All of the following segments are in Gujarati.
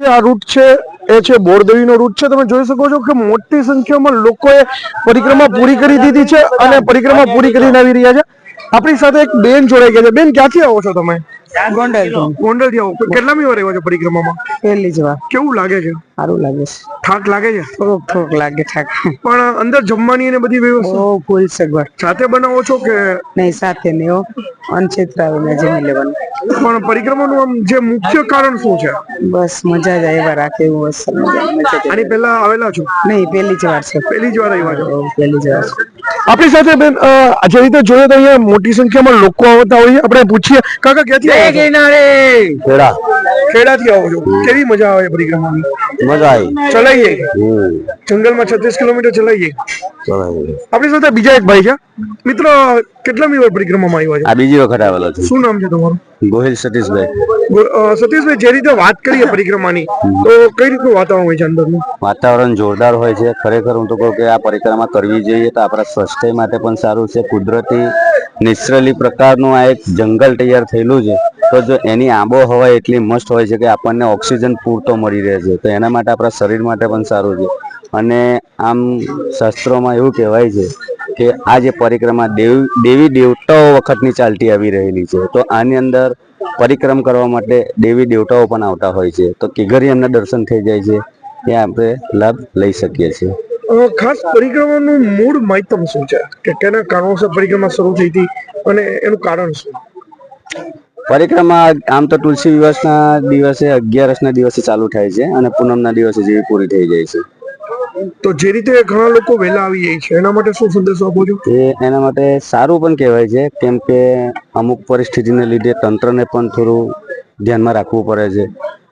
આ રૂટ છે, એ છે બોરદેવીનો રૂટ છે. તમે જોઈ શકો છો કે મોટી સંખ્યામાં લોકોએ પરિક્રમા પૂરી કરી દીધી છે અને પરિક્રમા પૂરી કરીને આવી રહ્યા છે. આપણી સાથે એક બેન જોડાઈ ગયા છે. બેન, ક્યાંથી આવો છો તમે? ગોંડલ ગોંડલથી આવો. કેટલામી વાર આવ્યા છો પરિક્રમામાં? પહેલી જ વાર. કેવું લાગે છે? સારું લાગે છે. થાક લાગે છે? થોડોક થોડોક લાગે થાક. પણ અંદર જમવાની ને બધી વ્યવસ્થા? ઓ ફૂલ સગવડ. સાથે બનાવો છો કે? નહીં સાથે નહીં હો. અનક્ષેત્ર આવીને જમી લેવાનું. પણ પરિક્રમાનું આમ જે મુખ્ય કારણ શું છે? બસ મજા જ આવ્યા રાખે એવું બસ મજા આની પહેલા આવેલા છો? નહીં પહેલી જ વાર છે. પહેલી જ વાર આવ્યા છો? પહેલી જ વાર છે. આપણી સાથે બેન જે રીતે જોઈએ તો અહીંયા મોટી સંખ્યામાં લોકો આવતા હોય આપણે પૂછીએ કાકા ક્યાંથી ખેડા. ખેડાથી આવો છો. કેવી મજા આવે પરિક્રમાની મજા આવી. ચલાઈએ? જંગલમાં છત્રીસ કિલોમીટર ચલાઈએ? ચલાવી આપણી સાથે બીજા એક ભાઈ છે. મિત્ર કેટલામી વાર પરિક્રમામાં આવ્યા છે? આ બીજી વખત આવેલો છું. શું નામ છે તમારું? ગોહિલ સતીશભાઈ. સતીશભાઈ જે રીતે વાત કરીએ પરિક્રમાની તો કઈ રીતનું વાતાવરણ હોય છે અંદરનું? વાતાવરણ જોરદાર હોય છે. ખરેખર હું તો કહું કે આ પરિક્રમા કરવી જોઈએ તો આપણા સ્વાસ્થ્ય માટે પણ સારું છે. કુદરતી નેચરલી પ્રકારનું આ એક જંગલ તૈયાર થયેલું છે. તો જો એની આબોહવા એટલી મસ્ત હોય છે કે આપણને ઓક્સિજન પૂરતો મળી રહે છે. તો એના માટે આપણા શરીર માટે પણ સારું છે. અને આમ શાસ્ત્રોમાં એવું કહેવાય છે કે આ જે પરિક્રમા દેવ દેવી દેવતાઓ વખતની ચાલતી આવી રહેલી છે તો આની અંદર પરિક્રમ કરવા માટે દેવી દેવતાઓ પણ આવતા હોય છે. તો કિઘરી એમના દર્શન થઈ જાય છે ત્યાં આપણે લાભ લઈ શકીએ છીએ. ખાસ પરિક્રમાનું મૂળ માધ્યમ શું છે? કે કેના કારણોસર પરિક્રમા શરૂ થઈ હતી અને એનું કારણ શું? પરિક્રમા આમ તો તુલસી દિવસના દિવસે અગિયારસના દિવસે ચાલુ થાય છે અને પૂનમના દિવસે જેવી પૂરી થઈ જાય છે. તો જે રીતે ઘણા લોકો વહેલા આવી જાય છે, એના માટે શું સંદેશો આપો છો? એ એના માટે સારું પણ કહેવાય છે, કેમ કે અમુક પરિસ્થિતિને લીધે તંત્રને પણ થોડું ધ્યાનમાં રાખવું પડે છે.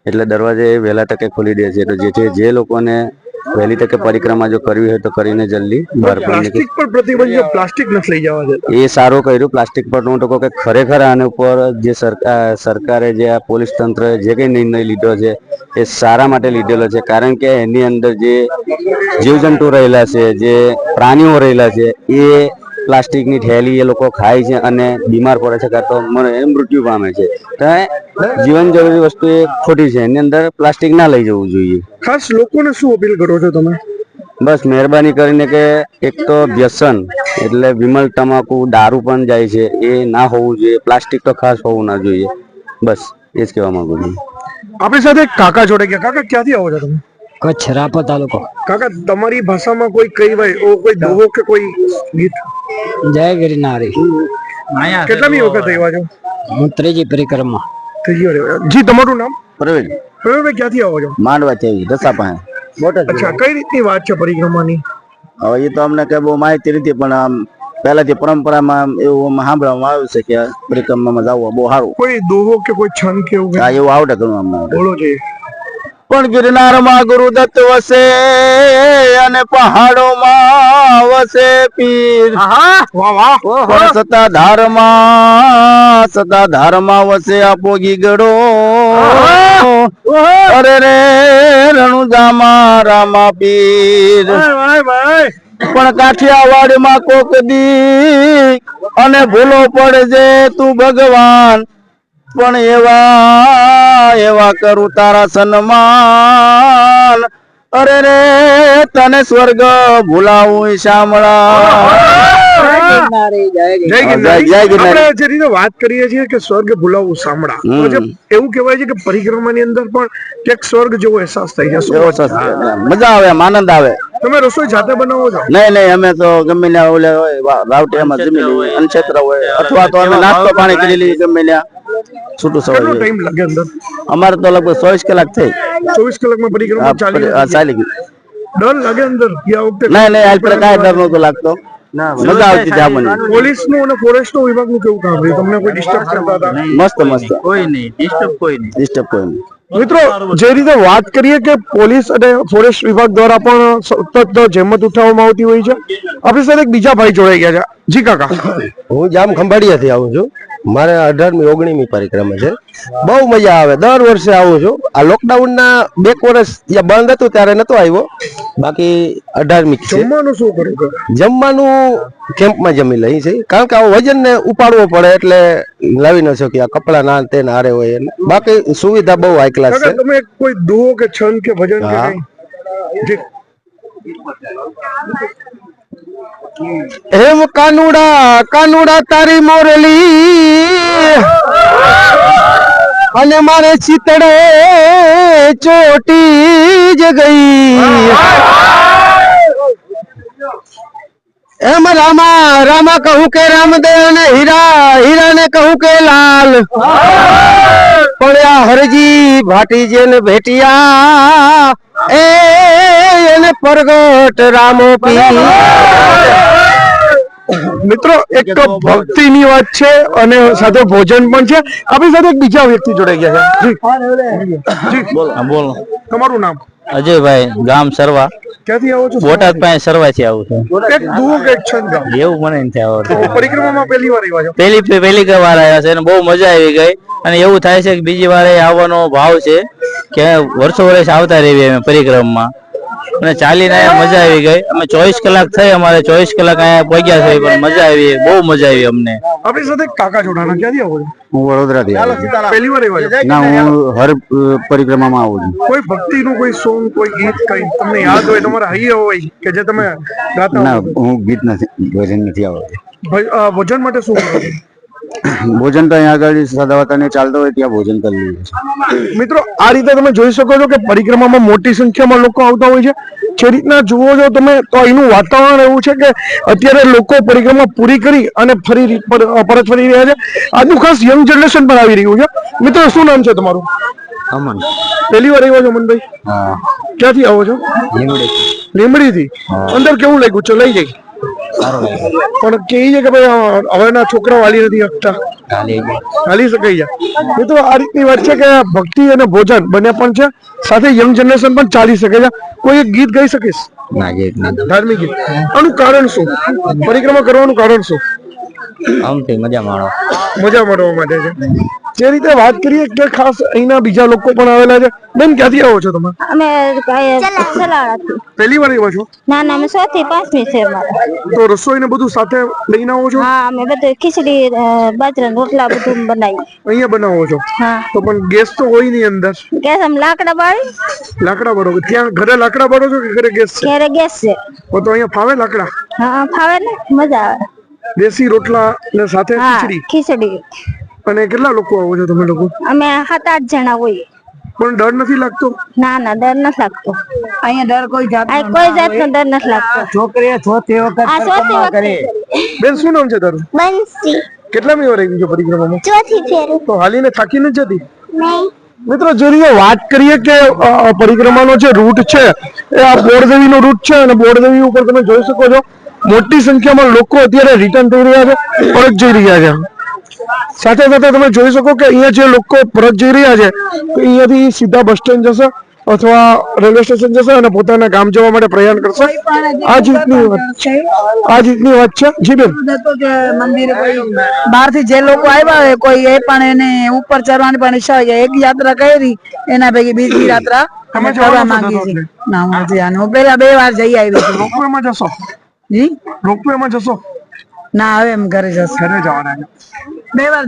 એટલે દરવાજે વહેલા તકે ખોલી દે છે. તો જેથી જે લોકોને વહેલી તકે પરિક્રમા જો કરવી હોય તો કરીને જલ્દી. બહાર પ્લાસ્ટિક પર પ્રતિબંધ પ્લાસ્ટિક નથી લઈ જવા એ સારું કર્યું પ્લાસ્ટિક પર હું તો કહું કે ખરેખર આના ઉપર જે સરકાર સરકારે જે આ પોલીસ તંત્રએ જે કંઈ નિર્ણય લીધો છે એ સારા માટે લીધેલો છે. કારણ કે એની અંદર જે જીવજંતુ રહેલા છે જે પ્રાણીઓ રહેલા છે એ પ્લાસ્ટિકની થેલી એ લોકો ખાય છે અને બીમાર પડે છે કાં તો મૃત્યુ પામે છે. તો જીવન જરૂરી વસ્તુ એ ખોટી છે. એની અંદર પ્લાસ્ટિક ના લઈ જવું જોઈએ. ખાસ લોકોને શું અપીલ કરો છો તમે? બસ મહેરબાની કરીને કે એક તો વ્યસન એટલે વિમલ તમાકુ દારૂ પણ જાય છે. એ ના હોવું જોઈએ. પ્લાસ્ટિક તો ખાસ હોવું ના જોઈએ. બસ એ જ કહેવા માંગુ છું. આપણી સાથે કાકા જોડે ગયા. કાકા ક્યાંથી આવો છો તમે? કચ્છ રાપર તાલુકો. કાકા તમારી ભાષામાં કોઈ કહી ભાઈ કોઈ દોહો કે કોઈ ગીત? જય ગિરનારી. કેટલામી વખત આવ્યા છો હું ત્રીજી પરિક્રમા. ત્રીજી વાર જી તમારું નામ? પ્રવીણ. પ્રવીણભાઈ ક્યાંથી આવો છો? માંડવા થી દસા પાસે. અચ્છા કઈ રીતની વાત છે પરિક્રમાની? હવે એ તો અમને કઈ બહુ માહિતી નથી પણ આમ પહેલાથી પરંપરામાં એવું સાંભળવામાં આવ્યું છે કે પરિક્રમામાં જવું બહુ સારું. કોઈ દોહો કે કોઈ છંદ કે એવું હા એવું આવડે ઘણું અમને બોલો છે પણ ગિરનારમાં ગુરુદત્ત વસે અને પહાડોમાં વસે પીર. સતા વાહ સતા ધાર સત્તાધારમાં વસે આપો ગીગડો. અરે રે રણુજામાં રામા પીર. પણ કાઠિયાવાડમાં કોક દી અને ભૂલો પડજે તું ભગવાન. પણ એવા એવા કરું તારા સન્માન. અરે રે તને સ્વર્ગ ભૂલાવું શામળા. જય વાત કરીએ છીએ કે સ્વર્ગ સાંભળા એવું કહેવાય છે કે પરિક્રમાની અંદર પણ ક્યાંક સ્વર્ગ જેવો અહેસાસ થઈ જશે. મજા આવે આનંદ આવે. તમે રસોઈ જાતે બનાવો છો? નહીં નહીં અમે તો ગમે ત્યાં ઓલે હોય વા- રાવટીયામાં જમી લઈએ અનક્ષેત્ર હોય. અથવા તો અમે નાસ્તો પાણી કરી લઈએ ગમે ત્યાં. છૂટું કેટલો ટાઈમ લાગે અંદર? અમારે તો લગભગ ચોવીસ કલાક થઈ. ચોવીસ કલાકમાં પરિક્રમા ચાલી ગયું ડર લાગે અંદર? કે વખતે નહીં નહીં આપણે કાંઈ ડર નહોતો લાગતો. મજા આવતી જામની. પોલીસનું અને ફોરેસ્ટનું વિભાગનું કેવું કામ રહ્યું તમને કોઈ ડિસ્ટર્બ કરતા હતા? મસ્ત મસ્ત. કોઈ નહીં ડિસ્ટર્બ કોઈ નહીં. ડિસ્ટર્બ કોઈ નહીં. મિત્રો જે રીતે વાત કરીએ કે પોલીસ અને ફોરેસ્ટ વિભાગ દ્વારા પણ સતત જેમત ઉઠાવવામાં આવતી હોય છે આપણી સાથે એક બીજા ભાઈ જોડાઈ ગયા છે. જી કાકા. હું જામ ખંભાળિયાથી આવું છું. મારે અઢારમી ઓગણીમી પરિક્રમા છે. બહુ મજા આવે. દર વર્ષે આવું છું. આ લોકડાઉન ના બે વર્ષ બંધ હતું ત્યારે નતો આવ્યો. બાકી અઢારમી જમવાનું શું કર્યું જમવાનું કેમ્પમાં જમી લઈ છે. કારણ કે આ વજન ને ઉપાડવો પડે એટલે લાવી ન શકીએ. આ કપડા ના તે નારે હારે હોય. બાકી સુવિધા બહુ હાઈ ક્લાસ છે. તમે કોઈ દો કે છન કે ભજન કે જી. હેમ કાનુડા કાનુડા તારી મોરલી. અને મારે ચિતડે ચોટી જ ગઈ. એમ રામા રામા કહું કે રામદેવ ને હીરા હીરા ને કહું કે લાલ. પણ આ હરજી, ભાટી જેને ભેટિયા. એને પરગટ રામો મિત્રો એક તો ભક્તિની વાત છે અને સાથે ભોજન પણ છે. આપણી સાથે એક બીજા વ્યક્તિ જોડાઈ ગયા છે. બોલો. તમારું નામ? અજયભાઈ ગામ સરવા. ક્યાંથી આવો છો? બોટાદ પાસે સરવાથી આવું છું. એક દુહો કે છંદ ગાઓ. એવું મને નથી આવડતું. પરિક્રમામાં પહેલી વાર આવ્યા છો? વાર આવ્યા છે અને બહુ મજા આવી ગઈ. અને એવું થાય છે કે બીજી વાર આવવાનો ભાવ છે. કે વર્ષો વર્ષ આવતા રહીએ અમે પરિક્રમામાં. અને ચાલીને અહીંયા મજા આવી ગઈ. અમે ચોવીસ કલાક થઈ અમારે ચોવીસ કલાક અહીંયા પહોંચ્યા છે પણ મજા આવી બહુ મજા આવી અમને. આપણી સાથે કાકા જોડાણા ક્યાંથી આવો છો? હું વડોદરાથી થી પહેલી વાર આવ્યા ના હું હર પરિક્રમામાં આવું છું. કોઈ ભક્તિનું કોઈ સોંગ કોઈ ગીત કઈ તમને યાદ હોય તમારા હૈયે હોય કે જે તમે ગાતા ના હું ગીત નથી ભજન નથી આવડતું. ભજન માટે શું ભોજન તો અહીંયા આગળ સદાવતાને ચાલતો હોય ત્યાં ભોજન કરી લઈએ મિત્રો આ રીતે તમે જોઈ શકો છો કે પરિક્રમામાં મોટી સંખ્યામાં લોકો આવતા હોય છે. જે રીતના જુઓ છો તમે તો અહીંનું વાતાવરણ એવું છે કે અત્યારે લોકો પરિક્રમા પૂરી કરી અને ફરી પર- પરત ફરી રહ્યા છે. આજનું ખાસ યંગ જનરેશન પણ આવી રહ્યું છે. મિત્રો શું નામ છે તમારું? અમન. પહેલી વાર આવ્યો છો અમનભાઈ? હા. ક્યાંથી આવો છો? લીમડી થી અંદર કેવું લાગ્યું? ચો લઈ જઈ. પણ કે છે કે ભાઈ હવેના છોકરાઓ વાલી નથી શકતા? હાલી શકાય છે મિત્રો આ રીતની વાત છે કે ભક્તિ અને ભોજન બંને પણ છે સાથે યંગ જનરેશન પણ ચાલી શકે છે. કોઈ એક ગીત ગાઈ શકીશ ધાર્મિક ગીત. આનું કારણ શું? પરિક્રમા કરવાનું કારણ શું? આમથી મજા માણો. મજા માણવા માટે છે. જે રીતે વાત કરીએ કે ખાસ અહીંના બીજા લોકો પણ આવેલા છે. બેન ક્યાંથી આવો છો તમે? અમે ચલાડાથી પહેલી વાર આવ્યા છો? ના ના અમે સો થી પાંચમી છે અમારે. તો રસોઈ બધું સાથે લઈને આવો છો? હા અમે બધું ખીચડી બાજરાના રોટલા બધું બનાવી અહીંયા બનાવો છો? હા. તો પણ ગેસ તો હોય નહીં અંદર. ગેસ આમ લાકડા બાળી. લાકડા બાળો. ત્યાં ઘરે લાકડા બાળો છો કે ઘરે ગેસ છે? ઘેરે ગેસ છે. તો તો અહીંયા ફાવે લાકડા? હા ફાવે ને મજા આવે. દેશી રોટલા ને સાથે ખીચડી? ખીચડી. અને કેટલા લોકો આવો છો તમે લોકો? અમે સાત આઠ જણા હોઈએ. પણ ડર નથી લાગતો? ના ના ડર નથી લાગતો. અહીંયા ડર કોઈ જાત આ કોઈ જાતનો ડર નથી લાગતો. છોકરીએ છોતી વખત વખતે. બેન શું નામ છે તારું? બંસી. કેટલામી વાર આવી ગયો પરિક્રમામાં? ચોથી ફેરું. તો હાલીને થાકી ન જતી નહીં. મિત્રો જે રીતે વાત કરીએ કે પરિક્રમાનો જે રૂટ છે એ આ બોરદેવીનો રૂટ છે અને બોરદેવી ઉપર તમે જોઈ શકો છો મોટી સંખ્યામાં લોકો અત્યારે રિટર્ન થઈ રહ્યા છે પરત જઈ રહ્યા છે. સાથે સાથે તમે જોઈ શકો કે અહીંયા જે લોકો પરત જઈ રહ્યા છે તો અહીંયાથી સીધા બસ સ્ટેન્ડ જશે અથવા રેલવે સ્ટેશન જશે અને પોતાના ગામ જવા માટે પ્રયાણ કરશે. આ જીતની વાત છે. આ જીતની વાત છે. જી બેન. મંદિરે બહારથી જે લોકો આવ્યા હોય કોઈ એ પણ એને ઉપર ચડવાની પણ ઈચ્છા હોય એક યાત્રા કરી એના ભેગી બીજી યાત્રા અમે કરવા માંગીએ છીએ. ના હું પેલા બે વાર જઈ આવી છું. રોપવેમાં જશો? ના હવે એમ ઘરે જશો. ઘરે જવાના બે વાર.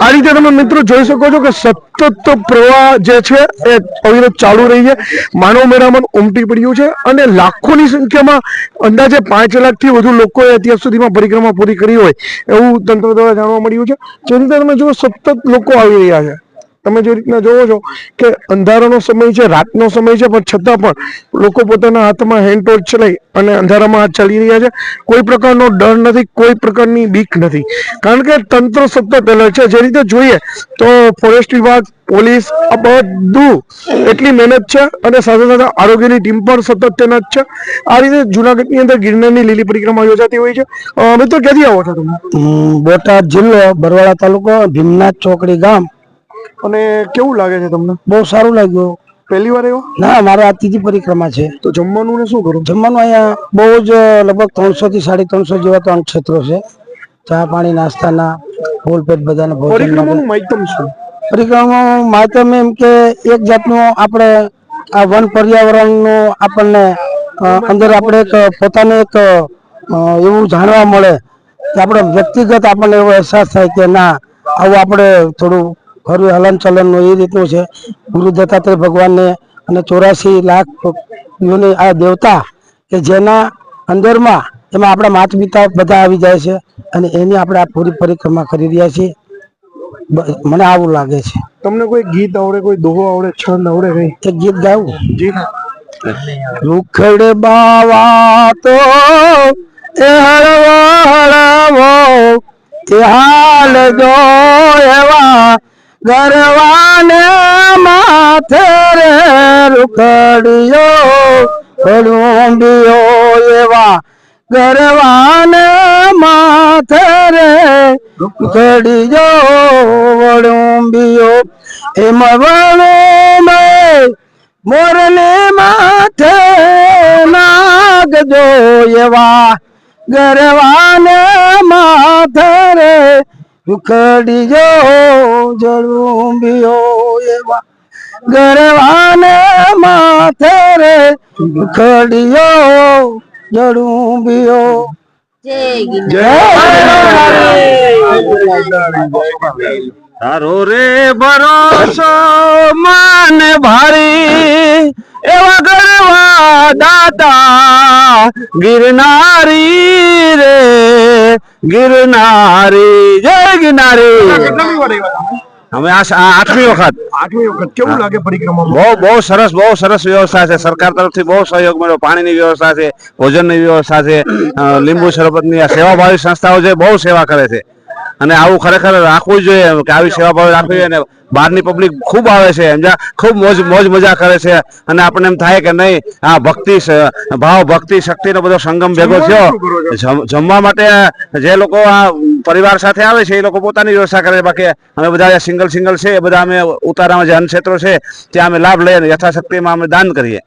આ રીતે તમે મિત્રો જોઈ શકો છો કે સતત પ્રવાહ જે છે એ અવિરત ચાલુ રહી છે. માનવ મેળામાં ઉમટી પડ્યું છે અને લાખોની સંખ્યામાં અંદાજે પાંચ લાખથી વધુ લોકોએ અત્યાર સુધીમાં પરિક્રમા પૂરી કરી હોય એવું તંત્ર દ્વારા જાણવા મળ્યું છે. જેની તમે જુઓ સતત લોકો આવી રહ્યા છે. તમે જે રીતના જોવો છો કે અંધારાનો સમય છે, રાતનો સમય છે, પણ છતાં પણ લોકો પોતાના હાથમાં હેન્ડ ટોર્ચ લઈ અને અંધારામાં હાથ ચાલી રહ્યા છે. કોઈ પ્રકારનો ડર નથી, કોઈ પ્રકારની બીક નથી. કારણ કે તંત્ર સતત એલર્ટ છે. જે રીતે જોઈએ તો ફોરેસ્ટ વિભાગ, પોલીસ, આ બધું એટલી મહેનત છે અને સાથે સાથે આરોગ્યની ટીમ પણ સતત તૈનાત છે. આ રીતે જુનાગઢની અંદર ગિરનારની લીલી પરિક્રમા યોજાતી હોય છે. મિત્રો ક્યાંથી આવો છો તમે? બોટાદ જિલ્લો બરવાળા તાલુકો ભીમનાથ ચોકડી ગામ. અને કેવું લાગે છે તમને? બહુ સારું લાગ્યું. પહેલી વાર એવો ના મારે આ ત્રીજી પરિક્રમા છે. તો જમવાનું ને શું કરું? જમવાનું અહીંયા બહુ જ લગભગ ત્રણસો થી સાડી ત્રણસો જેવા ત્રણ ક્ષેત્રો છે. ચા પાણી નાસ્તાના ફૂલ પેટ બધાને. પરિક્રમાનું માધ્યમ શું? પરિક્રમાનું માધ્યમ એમ કે એક જાતનું આપણે આ વન પર્યાવરણનું આપણને અંદર આપણે એક પોતાનું એક એવું જાણવા મળે કે આપણે વ્યક્તિગત આપણને એવો અહેસાસ થાય કે ના આવું આપણે થોડું ખરું હલન ચલનનું એ રીતનું છે. ગુરુ દત્તાત્રેય ભગવાનને અને ચોરાસી લાખ યોની આ દેવતા કે જેના અંદરમાં એમાં આપણા માતા પિતા બધા આવી જાય છે અને એની આપણે આ પૂરી પરિક્રમા કરી રહ્યા છીએ. મને આવું લાગે છે. તમને કોઈ ગીત આવડે કોઈ દોહો આવડે છંદ આવડે કઈ? એક ગીત ગાવું? રૂખડ બાવા તો એ હળવો તે હાલ જો એવા ગરવાને માથે રે રૂખડિયો હળુંબિયો એવા. ગરવાને માથે રે રૂખડિયો વળુંબિયો એમ મે મોરને માથે નાગજો એવા. ગરવાને ઉખડીજો જળુંબિયો એવા ગરવાને માથે રે. ઉખડીયો જળુંબિયો. તારો રે ભરોસો માન ભારી. એવા ગરવા દાતા ગિરનારી રે. ગિરનારી જય ગિરનારી? અમે આ આઠમી વખત. આઠમી વખત. કેવું લાગે પરિક્રમા બહુ બહુ સરસ બહુ સરસ વ્યવસ્થા છે. સરકાર તરફથી બહુ સહયોગ મળ્યો. પાણીની વ્યવસ્થા છે ભોજનની વ્યવસ્થા છે લીંબુ શરબતની આ સેવાભાવી સંસ્થાઓ છે બહુ સેવા કરે છે. અને આવું ખરેખર રાખવું જોઈએ કે આવી સેવાભાવી રાખવી જોઈએ અને બહારની પબ્લિક ખૂબ આવે છે સમજ્યા ખૂબ મોજ મોજ મજા કરે છે. અને આપણને એમ થાય કે નહીં આ ભક્તિ ભાવ ભક્તિ શક્તિનો બધો સંગમ ભેગો થયો. જમવા માટે જે લોકો આ પરિવાર સાથે આવે છે એ લોકો પોતાની વ્યવસ્થા કરે છે. બાકી અમે બધા સિંગલ સિંગલ છે એ બધા અમે ઉતારામાં જે અન્ન ક્ષેત્રો છે ત્યાં અમે લાભ લઈએ અને યથાશક્તિમાં અમે દાન કરીએ.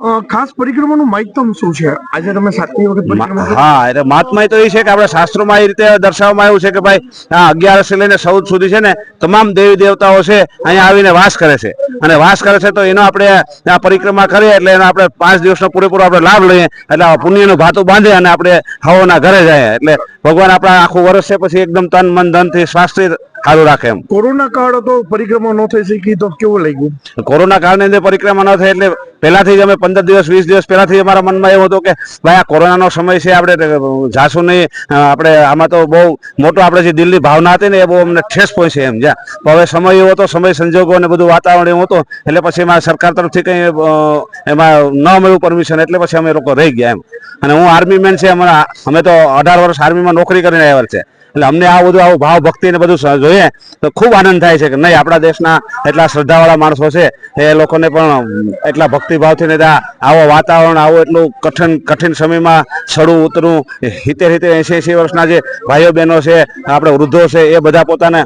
ખાસ પરિક્રમાનું માહિતમ શું છે? આજે તમે સાતમી વખત હા એટલે મહાત્મા તો એ છે કે આપણે શાસ્ત્રોમાં એ રીતે દર્શાવવામાં આવ્યું છે કે ભાઈ આ અગિયારસ લઈને ચૌદ સુધી છે ને તમામ દેવી દેવતાઓ છે અહીંયા આવીને વાસ કરે છે. અને વાસ કરે છે તો એનો આપણે આ પરિક્રમા કરીએ એટલે એનો આપણે પાંચ દિવસનો પૂરેપૂરો આપણે લાભ લઈએ. એટલે પુણ્યનું ભાતું બાંધે અને આપણે હવોના ઘરે જાય એટલે ભગવાન આપણા આખું વર્ષ છે પછી એકદમ તન મન ધનથી સ્વાસ્થ્ય સારું રાખે એમ. કોરોના કાળ હતો પરિક્રમા ન થઈ શકી તો કેવું લાગ્યું? કોરોના કાળની અંદર પરિક્રમા ન થઈ એટલે પહેલાથી જ અમે પંદર દિવસ વીસ દિવસ પહેલાથી અમારા મનમાં એવું હતું કે ભાઈ આ કોરોનાનો સમય છે આપણે જાશું નહીં. આપણે આમાં તો બહુ મોટો આપણે જે દિલની ભાવના હતી ને એ બહુ અમને ઠેસ પહોંચે એમ જ્યાં. હવે સમય એવો હતો સમય સંજોગો અને બધું વાતાવરણ એવું હતું એટલે પછી એમાં સરકાર તરફથી કંઈ એમાં ન મળ્યું પરમિશન એટલે પછી અમે લોકો રહી ગયા એમ. અને હું આર્મી મેન છે અમારા અમે તો અઢાર વર્ષ આર્મીમાં નોકરી કરીને આવ્યા છે. એટલે અમને આ બધું, આવું ભાવ ભક્તિ ને બધું જોઈએ, તો ખૂબ આનંદ થાય છે કે નહીં, આપણા દેશના એટલા શ્રદ્ધાવાળા માણસો છે, એ લોકોને પણ એટલા ભક્તિભાવથી ને આવો વાતાવરણ, આવો એટલું કઠિન કઠિન સમયમાં ચડવું ઉતરું હિતેર હિતેર એસી એસી વર્ષના જે ભાઈઓ બહેનો છે, આપણે વૃદ્ધો છે, એ બધા પોતાને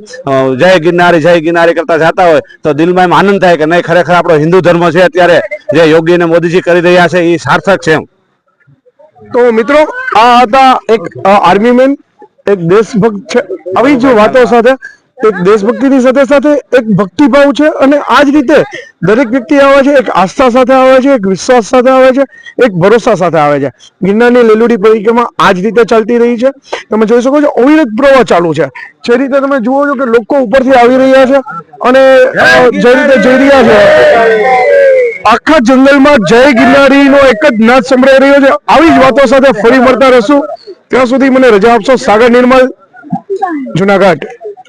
જય ગિરનારી જય ગિરનારી કરતા જતા હોય, તો દિલમાં એમ આનંદ થાય કે નહીં, ખરેખર આપણો હિન્દુ ધર્મ છે અત્યારે, જે યોગી ને મોદીજી કરી રહ્યા છે એ સાર્થક છે તો મિત્રો, આ હતા એક આર્મી મેન એક દેશભક્ત છે. આવી જ વાતો સાથે, એક દેશભક્તિની સાથે સાથે એક ભક્તિભાવ છે અને આ જ રીતે દરેક વ્યક્તિ આવે છે, એક આસ્થા સાથે આવે છે, એક વિશ્વાસ સાથે આવે છે, એક ભરોસા સાથે આવે છે. ગિરનારની લીલુડી પરિક્રમા આ જ રીતે ચાલતી રહી છે. તમે જોઈ શકો છો, અવિરત પ્રવાહ ચાલુ છે. જે રીતે તમે જુઓ છો કે લોકો ઉપરથી આવી રહ્યા છે અને જે રીતે જઈ રહ્યા છે. આખા જંગલમાં જય ગિરનારીનો એક જ નાદ સંભળાઈ રહ્યો છે. આવી જ વાતો સાથે ફરી મળતા રહેશું. ત્યાં સુધી મને રજા આપશો સાગર નિર્મલ, જુનાગઢ.